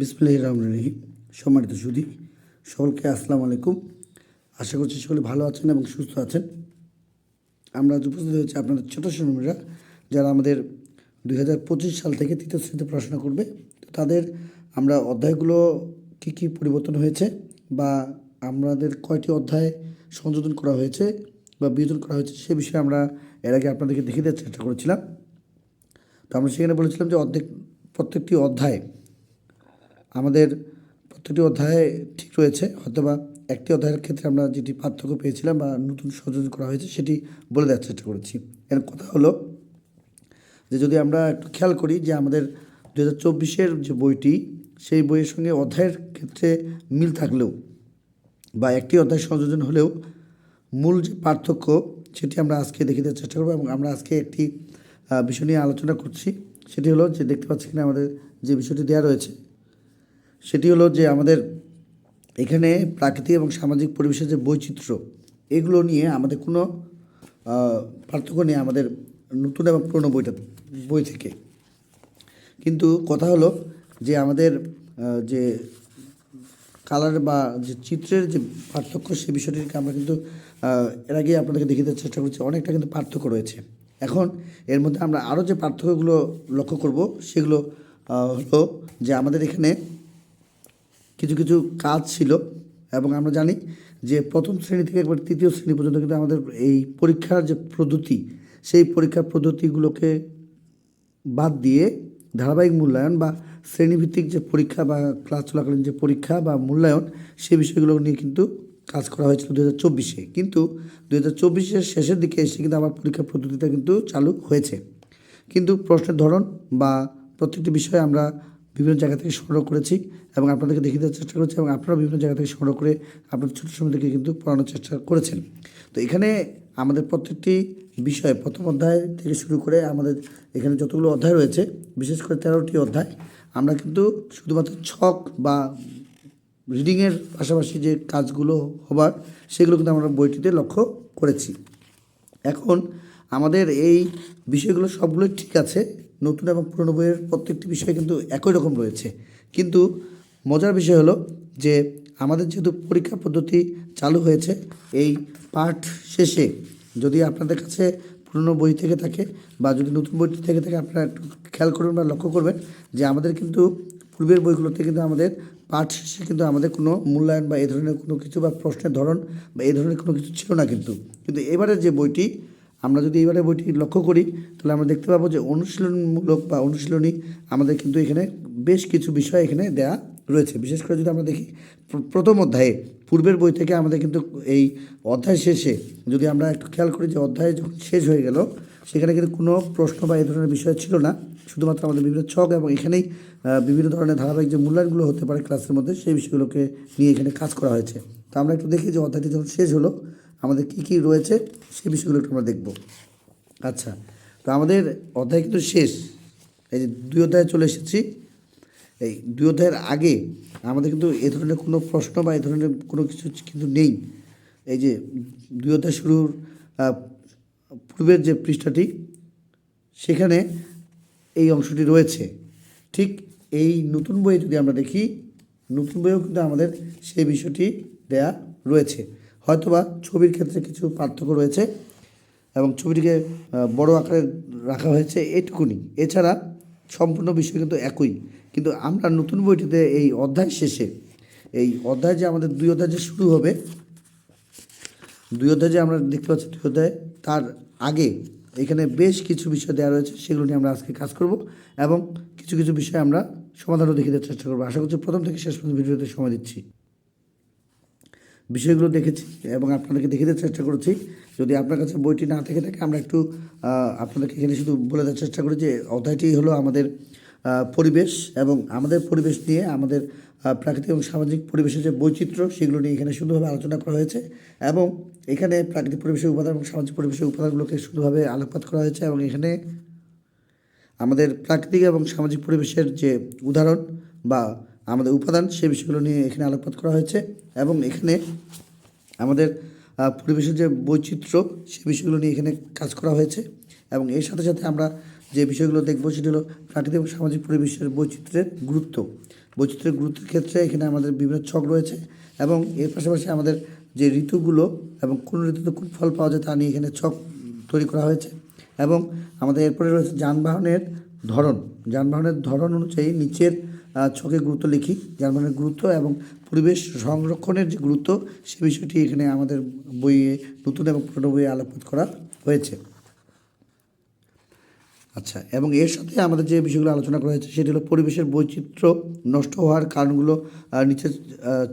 বিসমিল্লাহির রহমানির রহিম। সম্মানিত সুধী, সকলকে আসসালামু আলাইকুম। আশা করছি সকলে ভালো আছেন এবং সুস্থ আছেন। আমরা আজ উপস্থিত হয়েছি আপনাদের ছোটো শ্রমিকরা যারা আমাদের দুই হাজার পঁচিশ সাল থেকে তৃতীয় শ্রেণীতে পড়াশোনা করবে। তো তাদের আমরা অধ্যায়গুলো কী কী পরিবর্তন হয়েছে বা আমাদের কয়টি অধ্যায় সংযোজন করা হয়েছে বা বিয়োজন করা হয়েছে সে বিষয়ে আমরা এর আগে আপনাদেরকে দেখিয়ে দেওয়ার চেষ্টা করেছিলাম। তো আমরা সেখানে বলেছিলাম যে অর্ধেক প্রত্যেকটি অধ্যায় আমাদের প্রত্যেকটি অধ্যায়ে ঠিক রয়েছে, হয়তোবা একটি অধ্যায়ের ক্ষেত্রে আমরা যেটি পার্থক্য পেয়েছিলাম বা নতুন সংযোজন করা হয়েছে সেটি বলে দেওয়ার চেষ্টা করেছি। এর কথা হলো যে যদি আমরা একটু খেয়াল করি যে আমাদের দু হাজার চব্বিশের যে বইটি, সেই বইয়ের সঙ্গে অধ্যায়ের ক্ষেত্রে মিল থাকলেও বা একটি অধ্যায় সংযোজন হলেও মূল যে পার্থক্য সেটি আমরা আজকে দেখে দেওয়ার চেষ্টা করব এবং আমরা আজকে একটি বিষয় নিয়ে আলোচনা করছি। সেটি হলো যে দেখতে পাচ্ছি কিনা আমাদের যে বিষয়টি দেওয়া রয়েছে সেটি হলো যে আমাদের এখানে প্রাকৃতিক এবং সামাজিক পরিবেশের যে বৈচিত্র্য, এগুলো নিয়ে আমাদের কোনো পার্থক্য নেই আমাদের নতুন এবং পুরনো বইটা, বই থেকে। কিন্তু কথা হলো যে আমাদের যে কালার বা যে চিত্রের যে পার্থক্য সে বিষয়টিকে আমরা কিন্তু এর আগে আপনাদেরকে দেওয়ার চেষ্টা করছি, অনেকটা কিন্তু পার্থক্য রয়েছে। এখন এর মধ্যে আমরা আরও যে পার্থক্যগুলো লক্ষ্য করব, সেগুলো হলো যে আমাদের এখানে কিছু কিছু কাজ ছিল এবং আমরা জানি যে প্রথম শ্রেণি থেকে একবার তৃতীয় শ্রেণি পর্যন্ত কিন্তু আমাদের এই পরীক্ষার যে পদ্ধতি সেই পরীক্ষার পদ্ধতিগুলোকে বাদ দিয়ে ধারাবাহিক মূল্যায়ন বা শ্রেণীভিত্তিক যে পরীক্ষা বা ক্লাস চলাকালীন যে পরীক্ষা বা মূল্যায়ন, সেই বিষয়গুলো নিয়ে কিন্তু কাজ করা হয়েছিল দু হাজার চব্বিশে। কিন্তু দু হাজার চব্বিশের শেষের দিকে এসে কিন্তু আবার পরীক্ষা পদ্ধতিটা কিন্তু চালু হয়েছে। কিন্তু প্রশ্নের ধরন বা প্রত্যেকটি বিষয়ে আমরা বিভিন্ন জায়গা থেকে সংগ্রহ করেছি এবং আপনাদেরকে দেখিয়ে দেওয়ার চেষ্টা করেছি এবং আপনারা বিভিন্ন জায়গা থেকে সংগ্রহ করে আপনাদের ছোটো সময় থেকে কিন্তু পড়ানোর চেষ্টা করেছেন। তো এখানে আমাদের প্রত্যেকটি বিষয় প্রথম অধ্যায় থেকে শুরু করে আমাদের এখানে যতগুলো অধ্যায় রয়েছে, বিশেষ করে তেরোটি অধ্যায়, আমরা কিন্তু শুধুমাত্র ছক বা রিডিংয়ের পাশাপাশি যে কাজগুলো হবার সেগুলো কিন্তু আমরা বইটিতে লক্ষ্য করেছি। এখন আমাদের এই বিষয়গুলো সবগুলোই ঠিক আছে নতুন এবং পুরনো বইয়ের প্রত্যেকটি বিষয় কিন্তু একই রকম রয়েছে। কিন্তু মজার বিষয় হলো যে আমাদের যেহেতু পরীক্ষা পদ্ধতি চালু হয়েছে, এই পাঠ শেষে যদি আপনাদের কাছে পুরনো বই থেকে থাকে বা যদি নতুন বই থেকে থাকে, আপনারা একটু খেয়াল করবেন বা লক্ষ্য করবেন যে আমাদের কিন্তু পূর্বের বইগুলোতে কিন্তু আমাদের পাঠ শেষে কিন্তু আমাদের কোনো মূল্যায়ন বা এই ধরনের কোনো কিছু বা প্রশ্নের ধরন বা এই ধরনের কোনো কিছু ছিল না কিন্তু। কিন্তু এবারের যে বইটি আমরা যদি এবারে বইটি লক্ষ্য করি, তাহলে আমরা দেখতে পাবো যে অনুশীলনমূলক বা অনুশীলনী আমাদের কিন্তু এখানে বেশ কিছু বিষয় এখানে দেয়া রয়েছে। বিশেষ করে যদি আমরা দেখি প্রথম অধ্যায়ে, পূর্বের বই থেকে আমাদের কিন্তু এই অধ্যায় শেষে, যদি আমরা একটু খেয়াল করি যে অধ্যায় যখন শেষ হয়ে গেল, সেখানে কিন্তু কোনো প্রশ্ন বা এই ধরনের বিষয় ছিল না। শুধুমাত্র আমাদের বিভিন্ন ছক এবং এখানেই বিভিন্ন ধরনের ধারাবাহিক যে মূল্যায়নগুলো হতে পারে ক্লাসের মধ্যে, সেই বিষয়গুলোকে নিয়ে এখানে কাজ করা হয়েছে। তো আমরা একটু দেখি যে অধ্যায়টি যখন শেষ হলো আমাদের কী কী রয়েছে সেই বিষয়গুলো একটু আমরা দেখব। আচ্ছা তো আমাদের অধ্যায় কিন্তু শেষ। এই যে দুই অধ্যায়ে চলে এসেছি। এই দুই অধ্যায়ের আগে আমাদের কিন্তু এ ধরনের কোনো প্রশ্ন বা এ ধরনের কোনো কিছু কিন্তু নেই। এই যে দুই অধ্যায় শুরুর পূর্বের যে পৃষ্ঠাটি, সেখানে এই অংশটি রয়েছে। ঠিক এই নতুন বইয়ে যদি আমরা দেখি, নতুন বইয়েও কিন্তু আমাদের সেই বিষয়টি দেয়া রয়েছে। হয়তোবা ছবির ক্ষেত্রে কিছু পার্থক্য রয়েছে এবং ছবিটিকে বড় আকারে রাখা হয়েছে এটুকুনি। এছাড়া সম্পূর্ণ বিষয় কিন্তু একই। কিন্তু আমরা নতুন বইটিতে এই অধ্যায় শেষে, এই অধ্যায় যে আমাদের দুই অধ্যায় যে শুরু হবে, দুই অধ্যায় যে আমরা দেখতে পাচ্ছি, দুই অধ্যায় তার আগে এখানে বেশ কিছু বিষয় দেওয়া রয়েছে, সেগুলো নিয়ে আমরা আজকে কাজ করব এবং কিছু কিছু বিষয় আমরা সমাধানও দেখে দেওয়ার চেষ্টা করব। আশা করছি প্রথম থেকে শেষ পর্যন্ত ভিডিওতে সময় দিচ্ছি। বিষয়গুলো দেখেছি এবং আপনাদেরকে দেখে দেওয়ার চেষ্টা করেছি। যদি আপনার কাছে বইটি না থেকে থাকে, আমরা একটু আপনাদেরকে এখানে শুধু বলে দেওয়ার চেষ্টা করি যে, অধ্যায়টি হলো আমাদের পরিবেশ এবং আমাদের পরিবেশ নিয়ে আমাদের প্রাকৃতিক এবং সামাজিক পরিবেশের যে বৈচিত্র্য, সেগুলো নিয়ে এখানে সুন্দরভাবে আলোচনা করা হয়েছে এবং এখানে প্রাকৃতিক পরিবেশের উপাদান এবং সামাজিক পরিবেশের উপাদানগুলোকে সুন্দরভাবে আলোকপাত করা হয়েছে এবং এখানে আমাদের প্রাকৃতিক এবং সামাজিক পরিবেশের যে উদাহরণ বা আমাদের উপাদান, সে বিষয়গুলো নিয়ে এখানে আলোকপাত করা হয়েছে এবং এখানে আমাদের পরিবেশের যে বৈচিত্র্য, সে বিষয়গুলো নিয়ে এখানে কাজ করা হয়েছে এবং এর সাথে সাথে আমরা যে বিষয়গুলো দেখব সেটি হলো প্রাকৃতিক এবং সামাজিক পরিবেশের বৈচিত্র্যের গুরুত্ব। বৈচিত্র্যের গুরুত্বের ক্ষেত্রে এখানে আমাদের বিভিন্ন ছক রয়েছে এবং এর পাশাপাশি আমাদের যে ঋতুগুলো এবং কোন ঋতুতে কোন ফল পাওয়া যায় তা নিয়ে এখানে ছক তৈরি করা হয়েছে এবং আমাদের এরপরে রয়েছে যানবাহনের ধরন। যানবাহনের ধরন অনুযায়ী নিচের ছকে গুরুত্ব লিখি যানবাহনের গুরুত্ব এবং পরিবেশ সংরক্ষণের যে গুরুত্ব, সে বিষয়টি এখানে আমাদের বইয়ে, নতুন এবং পুরনো বইয়ে আলোকপাত করা হয়েছে। আচ্ছা এবং এর সাথে আমাদের যে বিষয়গুলো আলোচনা করা হয়েছে, সেটি হলো পরিবেশের বৈচিত্র্য নষ্ট হওয়ার কারণগুলো নিচের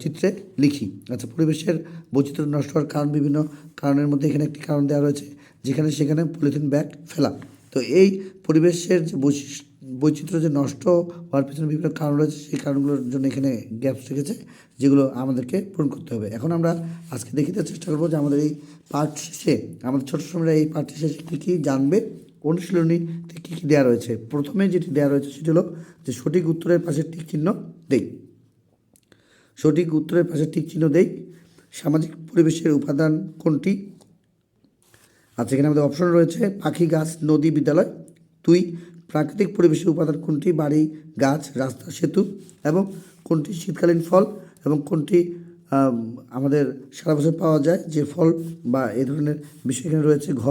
চিত্রে লিখি। আচ্ছা পরিবেশের বৈচিত্র্য নষ্ট হওয়ার কারণ বিভিন্ন কারণের মধ্যে এখানে একটি কারণ দেওয়া রয়েছে, যেখানে সেখানে পলিথিন ব্যাগ ফেলা। তো এই পরিবেশের যে বৈশিষ্ট্য বৈচিত্র্য যে নষ্ট হওয়ার পিছনে বিভিন্ন কারণ রয়েছে, সেই কারণগুলোর জন্য এখানে গ্যাপস রেখেছে, যেগুলো আমাদেরকে পূরণ করতে হবে। এখন আমরা আজকে দেখিতে চেষ্টা করব যে আমাদের এই পার্ট শেষে, আমাদের ছোটো সময়রা এই পার্ট শেষে কী কী জানবে অনুশীলনীতে কী কী দেওয়া রয়েছে। প্রথমে যেটি দেওয়া রয়েছে সেটি হলো যে সঠিক উত্তরের পাশে টিক চিহ্ন দেই। সঠিক উত্তরের পাশে টিক চিহ্ন দেই। সামাজিক পরিবেশের উপাদান কোনটি? আচ্ছা এখানে আমাদের অপশন রয়েছে, পাখি গাছ, নদী, বিদ্যালয়। দুই প্রাকৃতিক পরিবেশের উপাদান কোনটি? বাড়ি, গাছ, রাস্তা, সেতু এবং কোনটি শীতকালীন ফল এবং কোনটি আমাদের সারা বছর পাওয়া যায় যে ফল বা এই ধরনের বিষয় এখানে রয়েছে, ঘ।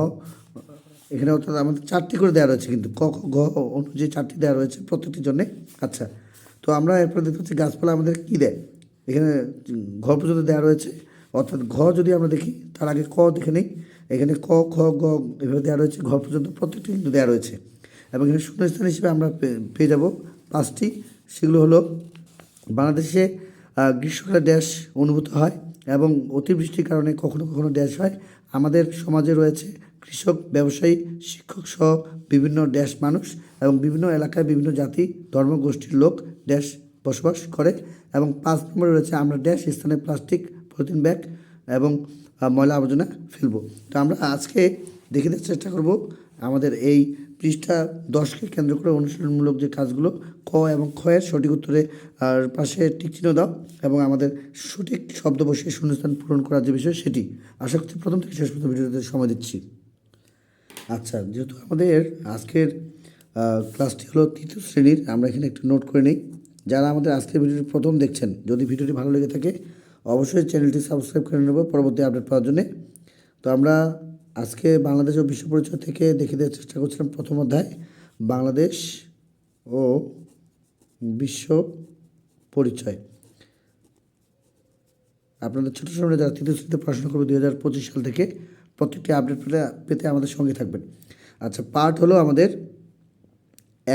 এখানে অর্থাৎ আমাদের চারটি করে দেওয়া রয়েছে কিন্তু ক গ অনুযায়ী চারটি দেওয়া রয়েছে প্রত্যেকটির জন্যে। আচ্ছা তো আমরা এরপরে দেখতে পাচ্ছি গাছপালা আমাদের কী দেয়? এখানে ঘ পর্যন্ত দেওয়া রয়েছে। অর্থাৎ ঘ যদি আমরা দেখি, তার আগে ক দেখে নেই। এখানে ক, খ, গ এভাবে দেওয়া রয়েছে। ঘ পর্যন্ত প্রত্যেকটি কিন্তু দেওয়া রয়েছে। এবং এখানে শূন্যস্থান হিসেবে আমরা পেয়ে যাব। পাঁচটি, সেগুলো হলো, বাংলাদেশে গ্রীষ্মকালে ড্যাশ অনুভূত হয় এবং অতিবৃষ্টির কারণে কখনো কখনো ড্যাশ হয়। আমাদের সমাজে রয়েছে কৃষক, ব্যবসায়ী, শিক্ষক সহ বিভিন্ন ড্যাশ মানুষ এবং বিভিন্ন এলাকায় বিভিন্ন জাতি ধর্মগোষ্ঠীর লোক ড্যাশ বসবাস করে এবং পাঁচ নম্বরে রয়েছে, আমরা ড্যাশ স্থানে প্লাস্টিক, পলিথিন ব্যাগ এবং ময়লা আবর্জনা ফেলব। তো আমরা আজকে দেখে দেওয়ার চেষ্টা করব আমাদের এই পৃষ্ঠা দশকে কেন্দ্র করে অনুশীলনমূলক যে কাজগুলো, ক এবং খয়ের সঠিক উত্তরে, আর পাশে চিহ্ন দাও এবং আমাদের সঠিক শব্দ বসিয়ে শূন্যস্থান পূরণ করার যে বিষয় সেটি। আশা করছি প্রথম থেকে শেষ পর্যন্ত ভিডিওতে সময় দিচ্ছি। আচ্ছা যেহেতু আমাদের আজকের ক্লাসটি হলো তৃতীয় শ্রেণির, আমরা এখানে একটু নোট করে নিই। যারা আমাদের আজকের ভিডিওটি প্রথম দেখছেন, যদি ভিডিওটি ভালো লেগে থাকে, অবশ্যই চ্যানেলটি সাবস্ক্রাইব করে নেব পরবর্তী আপডেট পাওয়ার জন্যে। তো আমরা আজকে বাংলাদেশ ও বিশ্ব পরিচয় থেকে দেখে দেওয়ার চেষ্টা করছিলাম প্রথম অধ্যায়, বাংলাদেশ ও বিশ্ব পরিচয়। আপনাদের ছোটো সময় যারা তৃতীয় শ্রেণীতে পড়াশোনা করবে দুই হাজার পঁচিশ সাল থেকে প্রত্যেকটি আপডেট পেতে পেতে আমাদের সঙ্গে থাকবেন। আচ্ছা পার্ট হলো আমাদের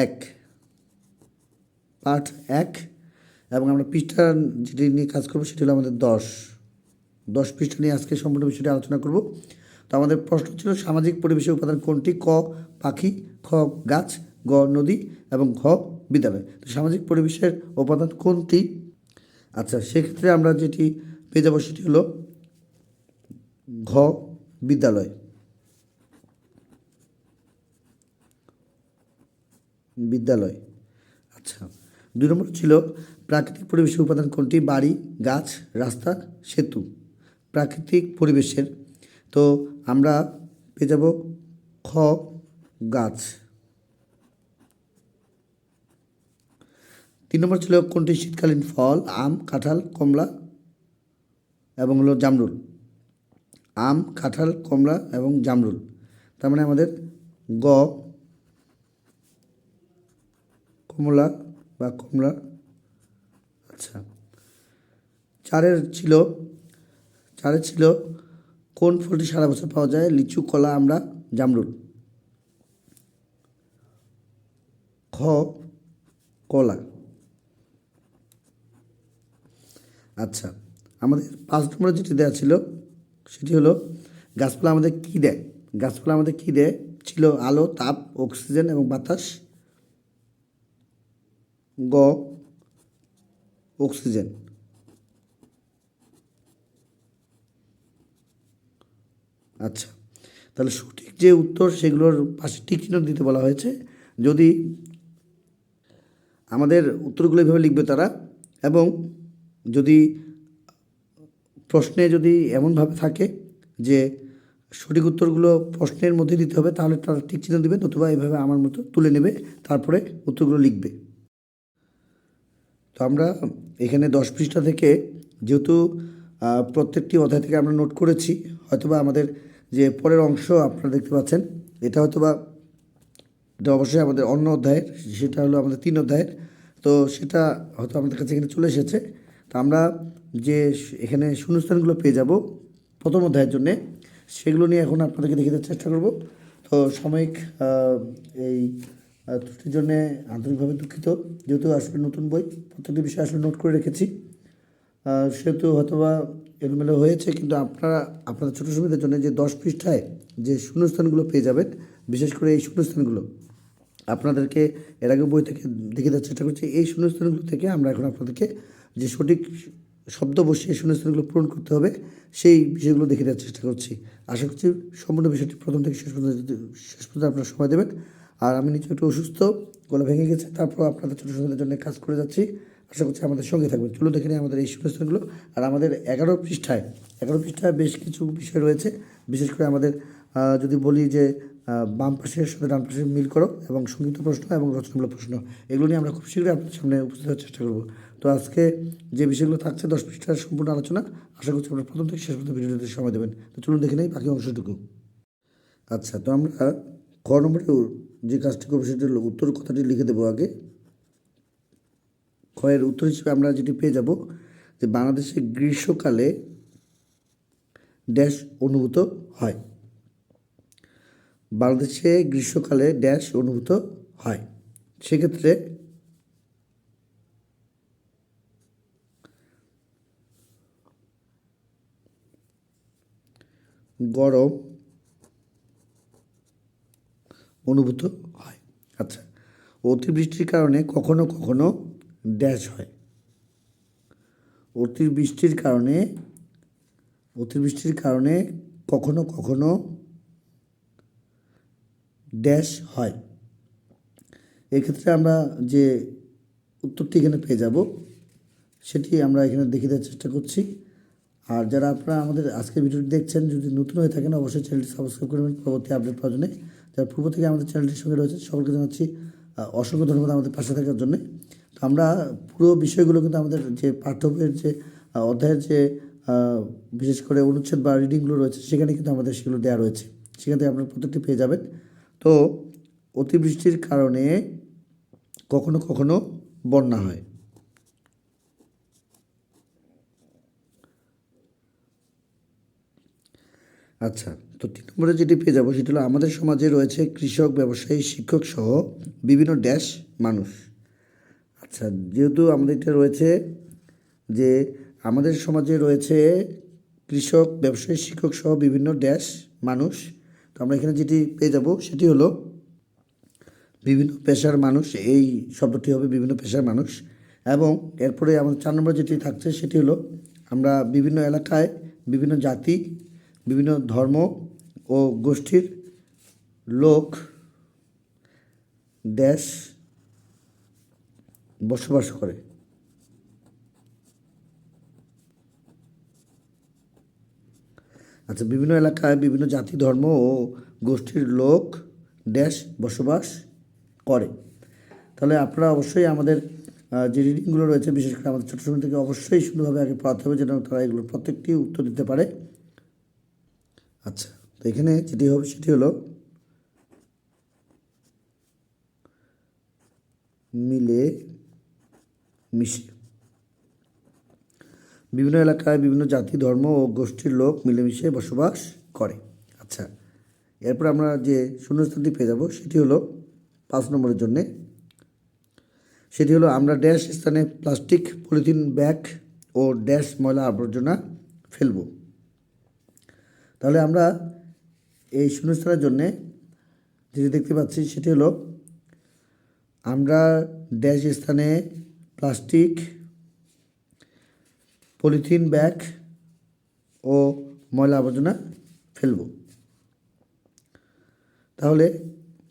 এক। পার্ট এক, এবং আমরা পৃষ্ঠা যেটি নিয়ে কাজ করব সেটি হলো আমাদের দশ। দশ পৃষ্ঠা নিয়ে আজকে সম্পূর্ণ বিষয়টি আলোচনা করব। তো আমাদের প্রশ্ন ছিল, সামাজিক পরিবেশের উপাদান কোনটি? ক, পাখি, খ, গাছ, গ, নদী এবং ঘ, বিদ্যালয়। তো সামাজিক পরিবেশের উপাদান কোনটি? আচ্ছা সেক্ষেত্রে আমরা যেটি পেয়ে যাব সেটি হলো ঘ, বিদ্যালয়। বিদ্যালয়। আচ্ছা দুই নম্বর ছিল, প্রাকৃতিক পরিবেশের উপাদান কোনটি? বাড়ি, গাছ, রাস্তা, সেতু। প্রাকৃতিক পরিবেশের তো আমরা পেয়ে যাব খ গাছ। তিন নম্বর ছিল কোনটি? শীতকালীন ফল, আম, কাঁঠাল, কমলা এবং হলো জামরুল। আম, কাঁঠাল, কমলা এবং জামরুল। তার মানে আমাদের গ, কমলা বা কমলা। আচ্ছা। চারের ছিল চারের ছিল কোন ফলটি সারা বছর পাওয়া যায়? লিচু, কলা, আমরা, জামরুল। খ, কলা। আচ্ছা আমাদের পাঁচ নম্বরে যেটি দেওয়া ছিল, সেটি হলো গাছপালা আমাদের কী দেয়? গাছপালা আমাদের কী দেয়? ছিল আলো, তাপ, অক্সিজেন এবং বাতাস। গ, অক্সিজেন। আচ্ছা তাহলে সঠিক যে উত্তর সেগুলোর পাশে টিক চিহ্ন দিতে বলা হয়েছে, যদি আমাদের উত্তরগুলো এভাবে লিখবে তারা, এবং যদি প্রশ্নে যদি এমনভাবে থাকে যে সঠিক উত্তরগুলো প্রশ্নের মধ্যে দিতে হবে, তাহলে তারা ঠিক চিহ্ন দেবে, নতুবা এভাবে আমার মতো তুলে নেবে, তারপরে উত্তরগুলো লিখবে। তো আমরা এখানে দশ পৃষ্ঠা থেকে যেহেতু প্রত্যেকটি অধ্যায় থেকে আমরা নোট করেছি, হয়তোবা আমাদের যে পরের অংশ আপনারা দেখতে পাচ্ছেন, এটা হয়তোবা এটা অবশ্যই আমাদের অন্য অধ্যায়ের, সেটা হলো আমাদের তিন অধ্যায়ের। তো সেটা হয়তো আমাদের কাছে এখানে চলে এসেছে। তো আমরা যে এখানে শূন্যস্থানগুলো পেয়ে যাব প্রথম অধ্যায়ের জন্যে, সেগুলো নিয়ে এখন আপনাদেরকে দেখে দেওয়ার চেষ্টা করব। তো সাময়িক এই ত্রুটির জন্যে আন্তরিকভাবে দুঃখিত। যেহেতু আসলে নতুন বই, প্রত্যেকটি বিষয় আসলে নোট করে রেখেছি। সেহেতু হয়তোবা এলোমেলো হয়েছে, কিন্তু আপনারা, আপনাদের ছোটো সুবিধার জন্য যে দশ পৃষ্ঠায় যে শূন্যস্থানগুলো পেয়ে যাবেন, বিশেষ করে এই শূন্যস্থানগুলো, আপনাদেরকে এর আগে বই থেকে দেখে দেওয়ার চেষ্টা করছি। এই শূন্যস্থানগুলো থেকে আমরা এখন আপনাদেরকে যে সঠিক শব্দ বসিয়ে শূন্যস্থানগুলো পূরণ করতে হবে, সেই বিষয়গুলো দেখে দেওয়ার চেষ্টা করছি। আশা করছি সম্পূর্ণ বিষয়টি প্রথম থেকে শেষ পর্যন্ত শেষ পর্যন্ত আপনারা সময় দেবেন। আর আমি নিজে একটু অসুস্থ, গলা ভেঙে গেছে, তারপর আপনাদের ছোটো সুবিধার জন্য কাজ করে যাচ্ছি। আশা করছি আমাদের সঙ্গে থাকবেন। চলুন দেখে নিই আমাদের এই শূন্যস্থানগুলো আর আমাদের এগারো পৃষ্ঠায় এগারো পৃষ্ঠায় বেশ কিছু বিষয় রয়েছে। বিশেষ করে আমাদের যদি বলি যে বাম পাশের সাথে ডান পাশের মিল করো এবং সংগীত প্রশ্ন এবং রচনামূলক প্রশ্ন, এগুলো নিয়ে আমরা খুব শীঘ্রই আপনাদের সামনে উপস্থিত হওয়ার চেষ্টা করব। তো আজকে যে বিষয়গুলো থাকছে, দশ পৃষ্ঠার সম্পূর্ণ আলোচনা, আশা করছি আপনারা প্রথম থেকে শেষ পর্যন্ত ভিডিওতে সময় দেবেন। তো চলুন দেখে নেই বাকি অংশটুকু। আচ্ছা তো আমরা ক নম্বরে যে কাজটি করব, সেটি উত্তর কথাটি লিখে দেবো আগে। ক্ষয়ের উত্তর হিসেবে আমরা যেটি পেয়ে যাব যে বাংলাদেশে গ্রীষ্মকালে ড্যাশ অনুভূত হয়। বাংলাদেশে গ্রীষ্মকালে ড্যাশ অনুভূত হয়। সেক্ষেত্রে গরম অনুভূত হয়। আচ্ছা অতিবৃষ্টির কারণে কখনো কখনো ড্যাশ হয়। অতিবৃষ্টির কারণে অতিবৃষ্টির কারণে কখনো কখনো ড্যাশ হয়। এক্ষেত্রে আমরা যে উত্তরটি এখানে পেয়ে যাব, সেটি আমরা এখানে দেখে দেওয়ার চেষ্টা করছি। আর যারা আপনারা আমাদের আজকের ভিডিওটি দেখছেন, যদি নতুন হয়ে থাকেন, অবশ্যই চ্যানেলটি সাবস্ক্রাইব করবেন পরবর্তী আপডেট পাওয়ার জন্য যারা পূর্ব থেকে আমাদের চ্যানেলটির সঙ্গে রয়েছে সকলকে জানাচ্ছি অসংখ্য ধন্যবাদ আমাদের পাশে থাকার জন্য। তো আমরা পুরো বিষয়গুলো কিন্তু আমাদের যে বইয়ের যে অধ্যায়ের যে বিশেষ করে অনুচ্ছেদ বা রিডিংগুলো রয়েছে, সেখানে কিন্তু আমাদের সেগুলো দেওয়া রয়েছে। সেখান থেকে আপনারা প্রত্যেকটি পেয়ে যাবেন। তো অতিবৃষ্টির কারণে কখনো কখনো বন্যা হয়। আচ্ছা তো তিন নম্বরে যেটি পেয়ে যাব, সেটি হলো আমাদের সমাজে রয়েছে কৃষক, ব্যবসায়ী, শিক্ষক সহ বিভিন্ন ড্যাশ মানুষ। আচ্ছা যেহেতু আমাদের এটা রয়েছে যে আমাদের সমাজে রয়েছে কৃষক, ব্যবসায়ী, শিক্ষক সহ বিভিন্ন ড্যাশ মানুষ, তো আমরা এখানে যেটি পেয়ে যাব সেটি হলো বিভিন্ন পেশার মানুষ, এই শব্দটি হবে বিভিন্ন পেশার মানুষ, এবং এরপরে আমাদের চার নম্বর যেটি থাকছে সেটি হলো আমরা বিভিন্ন এলাকায় বিভিন্ন জাতি, বিভিন্ন ধর্ম ও গোষ্ঠীর লোক, দেশ বসবাস করে। আচ্ছা বিভিন্ন এলাকায় বিভিন্ন জাতি, ধর্ম ও গোষ্ঠীর লোক দেশ বসবাস করে। তাহলে আপনারা অবশ্যই আমাদের যে রিডিংগুলো রয়েছে, বিশেষ করে আমাদের ছোটো সময় থেকে অবশ্যই সুন্দরভাবে আগে পড়াতে হবে যেন তারা এগুলো প্রত্যেকটি উত্তর দিতে পারে। আচ্ছা তো এখানে যেটি হবে সেটি হলো মিলে মিশে। বিভিন্ন এলাকায় বিভিন্ন জাতি, ধর্ম ও গোষ্ঠীর লোক মিলেমিশে বসবাস করে। আচ্ছা এরপর আমরা যে শূন্যস্থানটি পেয়ে যাব, সেটি হলো পাঁচ নম্বরের জন্যে। সেটি হলো আমরা ড্যাশ স্থানে প্লাস্টিক, পলিথিন ব্যাগ ও ড্যাশ ময়লা আবর্জনা ফেলব। তাহলে আমরা এই শূন্যস্থানের জন্যে যেটি দেখতে পাচ্ছি, সেটি হলো আমরা ড্যাশ স্থানে প্লাস্টিক, পলিথিন ব্যাগ ও ময়লা আবর্জনা ফেলব। তাহলে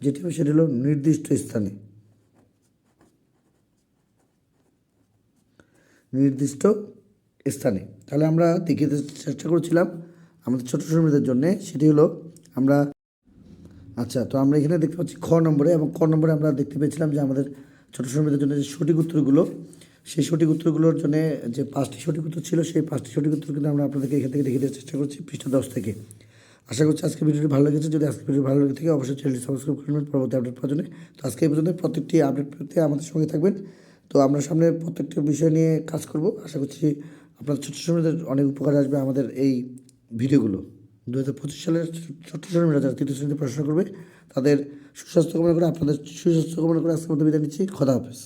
যেটি হবে সেটি হলো নির্দিষ্ট স্থানে। নির্দিষ্ট স্থানে। তাহলে আমরা দেখিয়ে চেষ্টা করেছিলাম আমাদের ছোট শ্রমিকদের জন্যে, সেটি হলো আমরা আচ্ছা তো আমরা এখানে দেখতে পাচ্ছি খ নম্বরে এবং ক নম্বরে আমরা দেখতে পেয়েছিলাম যে আমাদের ছোট শ্রমিকদের জন্য যে সঠিক উত্তরগুলো, সেই সঠিক উত্তরগুলোর জন্য যে পাঁচটি সঠিক উত্তর ছিল, সেই পাঁচটি সঠিক উত্তর কিন্তু আমরা আপনাদেরকে এখান থেকে দেখে দেওয়ার চেষ্টা করছি পৃষ্ঠা দশ থেকে। আশা করছি আজকে ভিডিওটি ভালো লেগেছে। যদি আজকে ভিডিও ভালো লেগে থাকে, অবশ্যই চ্যানেলটি সাবস্ক্রাইব করবেন পরবর্তী আপডেট পাওয়ার জন্য। তো আজকে এই পর্যন্ত প্রত্যেকটি আপডেট পেতে আমাদের সঙ্গে থাকবেন। তো আমরা সামনে প্রত্যেকটি বিষয় নিয়ে কাজ করব। আশা করছি আপনার ছোট শ্রমিকদের অনেক উপকার আসবে আমাদের এই ভিডিওগুলো। দু হাজার পঁচিশ সালের ছোট্ট শ্রমিকরা যারা তৃতীয় শ্রেণীতে পড়াশোনা করবে, তাদের সুস্বাস্থ্য কামনা করে আপনাদের সুস্বাস্থ্য কামনা করে আজকের মতো বিদায় নিচ্ছি। খোদা হাফেজ।